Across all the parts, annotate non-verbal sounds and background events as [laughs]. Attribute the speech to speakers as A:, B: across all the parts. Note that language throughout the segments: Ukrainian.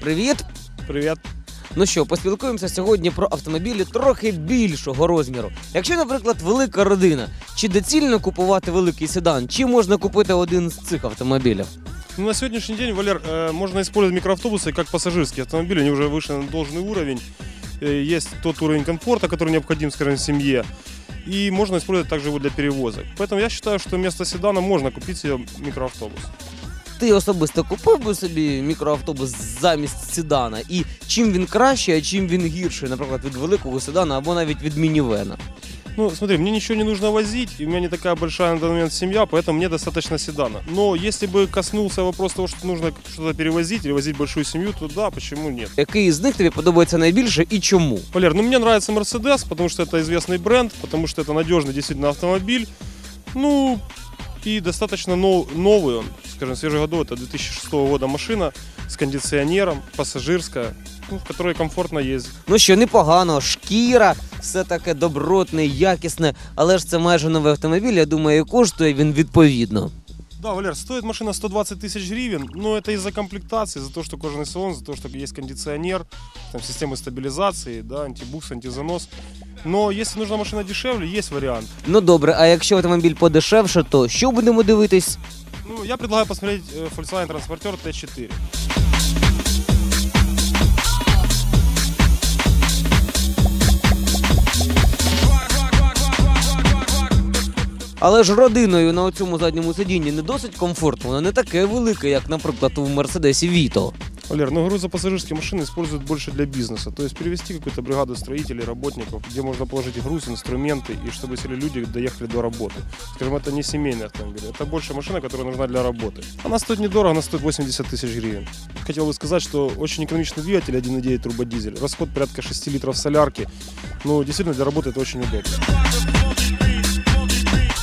A: Привіт!
B: Привет.
A: Ну що, поспілкуємося сьогодні про автомобілі трохи більшого розміру. Якщо, наприклад, велика родина, чи доцільно купувати великий седан, чи можна купити один з цих автомобілів?
B: Ну, на сегодняшний день, Валер, э, можно использовать микроавтобусы как пассажирские автомобили. Они уже вышли на должный уровень. Э, Есть тот уровень комфорта, который необходим, скажем, семье. И можно использовать также его для перевозок. Поэтому я считаю, что вместо седана можно купить себе микроавтобус.
A: Ти особисто купив би собі мікроавтобус замість седана? І чим він кращий, а чим він гірший, наприклад, від великого седана або навіть від мінівена?
B: Ну, смотри, мне ничего не нужно возить, и у меня не такая большая на данный момент семья, поэтому мне достаточно седана. Но если бы коснулся вопрос того, что нужно что-то перевозить или возить большую семью, то да, почему нет?
A: Який з них тобі подобається найбільше і чому?
B: Валер, ну мне нравится Mercedes, потому что это известный бренд, потому что это надежный действительно автомобиль. Ну, и достаточно нов- новый он, скажем, свежегодовый. Это 2006 года машина с кондиционером, пассажирская, ну, в которой комфортно ездить.
A: Ну що, непогано, шкіра, все таке добротне, якісне, але ж це майже новий автомобіль, я думаю, і коштує він відповідно.
B: Да, Валер, стоит машина 120 тысяч гривен, но это из-за комплектации, за то, что кожаный салон, за то, что есть кондиционер, там системы стабилизации, да, антибукс, антизанос. Но если нужна машина дешевле, есть вариант.
A: Ну добре, а якщо автомобіль подешевше, то що будемо дивитись?
B: Ну, я предлагаю посмотреть э, Volkswagen Transporter T4.
A: Але ж родиною на цьому задньому сидінні не досить комфортно, воно не таке велике, як, наприклад, у Мерседесі Віто.
B: Валер, ну грузопассажирские машины используют больше для бизнеса. То есть перевести какую-то бригаду строителей, работников, где можно положить груз, инструменты, и чтобы сели люди доехали до работы. Скажем, это не семейный автомобиль. Это больше машина, которая нужна для работы. Она стоит недорого, она стоит 80 тысяч гривен. Хотел бы сказать, что очень экономичный двигатель 1.9 турбодизель. Расход порядка 6 литров солярки. Ну, действительно, для работы это очень удобно.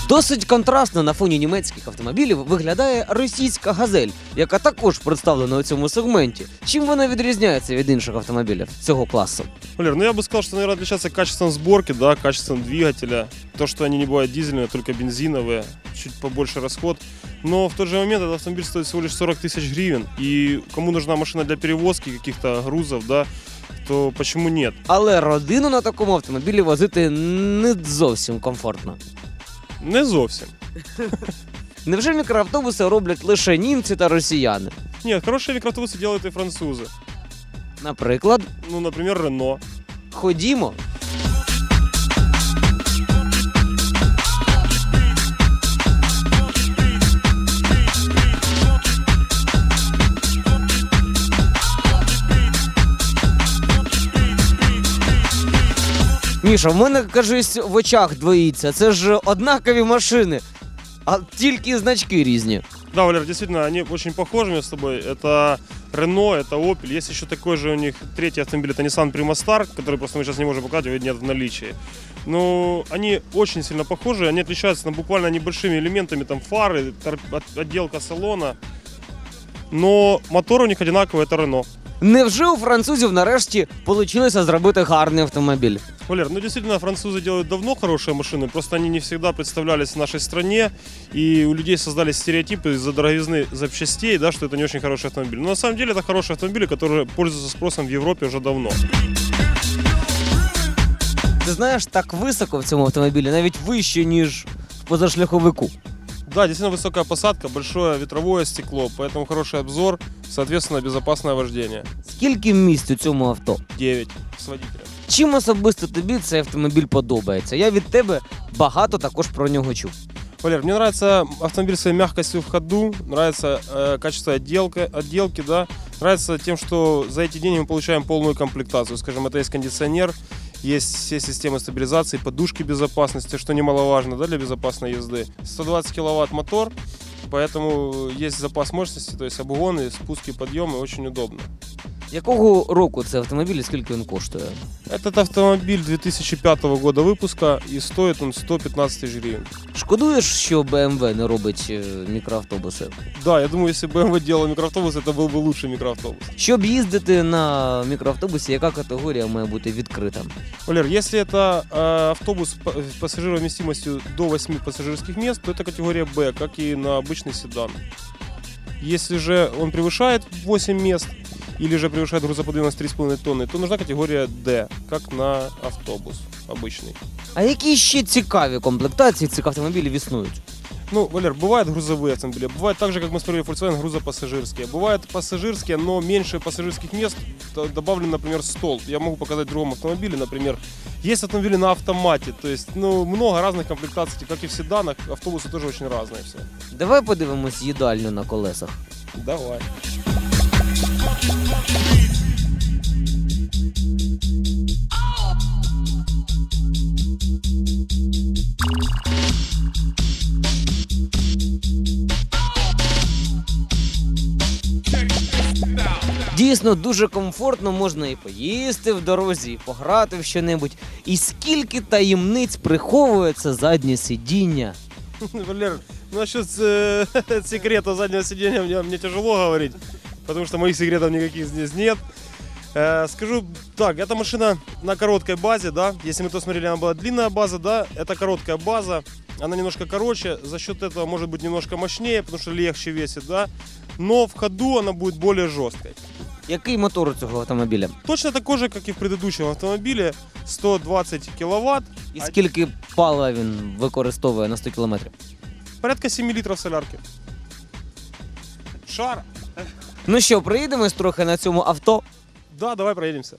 A: Досить контрастно на фоні німецьких автомобілів виглядає російська газель, яка також представлена у цьому сегменті. Чим вона відрізняється від інших автомобілів цього класу?
B: Валер, ну я бы сказал, что, наверное, отличается качеством сборки, да, качеством двигателя. То, что они не бывают дизельные, а только бензиновые, чуть побольше расход. Но в тот же момент этот автомобиль стоит всего лишь 40 тысяч гривен. И кому нужна машина для перевозки каких-то грузов, да, то почему нет?
A: Але родину на такому автомобілі возити не зовсім комфортно.
B: Не зовсім.
A: Невже мікроавтобуси роблять лише німці та росіяни?
B: Ні, хороші мікроавтобуси роблять і французи.
A: Наприклад,
B: Ну, наприклад, Рено.
A: ходімо. Міша, в мене, кажись, в очах двоїться. Це ж однакові машини, а тільки значки різні.
B: Да, Валер, действительно, они очень похожи между собой. Это Рено, это Opel. Есть еще такой же у них третий автомобиль, это Nissan Prima Star, который просто мы сейчас не можем показать, его нет в наличии. Но они очень сильно похожи, они отличаются там, буквально небольшими элементами, там фары, тор- от- отделка салона. Но мотор у них одинаковый, это Рено.
A: Невже у французів нарешті вийшло зробити гарний автомобіль?
B: Валер, ну действительно, французы делают давно хорошие машины, просто они не всегда представлялись в нашей стране, и у людей создались стереотипы из-за дороговизны запчастей, да, что это не очень хороший автомобиль. Но на самом деле это хорошие автомобили, которые пользуются спросом в Европе уже давно.
A: Ти знаєш, так високо в цьому автомобілі, навіть вище, ніж в позашляховику.
B: Да, действительно высокая посадка, большое ветровое стекло, поэтому хороший обзор, соответственно, безопасное вождение.
A: Скільки місць у цьому авто?
B: 9 с водителем.
A: Чим особисто тобі цей автомобіль подобається? Я від тебе багато також про нього чув.
B: Валер, мне нравится автомобиль своей мягкостью в ходу, нравится э, качество отделка, отделки, да, нравится тем, что за эти деньги мы получаем полную комплектацию. Скажем, это есть кондиционер, есть все системы стабилизации, подушки безопасности, что немаловажно да, для безопасной езды. 120 киловатт мотор, поэтому есть запас мощности, то есть обгоны, спуски, подъемы, очень удобно.
A: Якого року це автомобіль і скільки він коштує?
B: Этот автомобиль 2005 года выпуска и стоит он 115 тысяч гривен.
A: Шкодуєш, що BMW не робить е, мікроавтобуси?
B: Да, я думаю, если BMW делал микроавтобус, это был бы лучший микроавтобус.
A: Щоб їздити на мікроавтобусі, яка категорія має бути відкрита?
B: Валер, если это э, автобус по- с пассажировместимостью до 8 пассажирских мест, то это категория Б, как и на обычный седан. Если же он превышает 8 мест или же превышает грузоподъемность 3,5 тонны, то нужна категория D, как на автобус обычный.
A: А які ще цікаві комплектації цих автомобілів існують?
B: Ну, Валер, бывают грузовые автомобили, бывает так же, как мы смотрели Volkswagen, грузопассажирские. Бывают пассажирские, но меньше пассажирских мест т- добавлен, например, стол. Я могу показать в другом автомобиле, например. Есть автомобили на автомате, то есть, ну, много разных комплектаций, как и в седанах, автобусы тоже очень разные все.
A: Давай подивимось їдальню на колесах.
B: Давай.
A: Дійсно дуже комфортно, можна і поїсти в дорозі, і пограти в що-небудь. І скільки таємниць приховується заднє сидіння.
B: Валер, ну, насчет э, [laughs] секрета заднего сидения мне, мне тяжело говорить, потому что моих секретов никаких здесь нет. Э, скажу так, эта машина на короткой базе, да, если мы то смотрели, она была длинная база, да, это короткая база, она немножко короче, за счет этого может быть немножко мощнее, потому что легче весит, да, но в ходу она будет более жесткой.
A: Який мотор у цього автомобіля?
B: Точно такой же, как и в предыдущем автомобиле, 120 киловатт,
A: І
B: А-
A: скільки палива він використовує на 100 кілометрів?
B: порядка 7 литров солярки. Шар.
A: Ну що, проїдемось трохи на цьому авто.
B: Да, давай проедемся.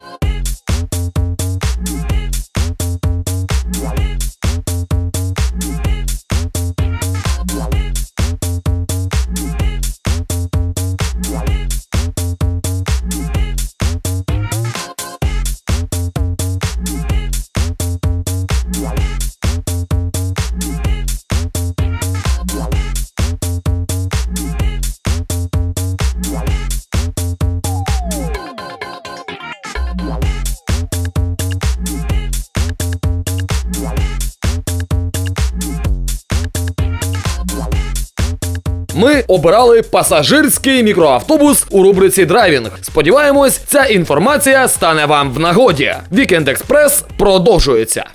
C: Ми обирали пасажирський мікроавтобус у рубриці Драйвінг. Сподіваємось, ця інформація стане вам в нагоді. Вікенд Експрес продовжується.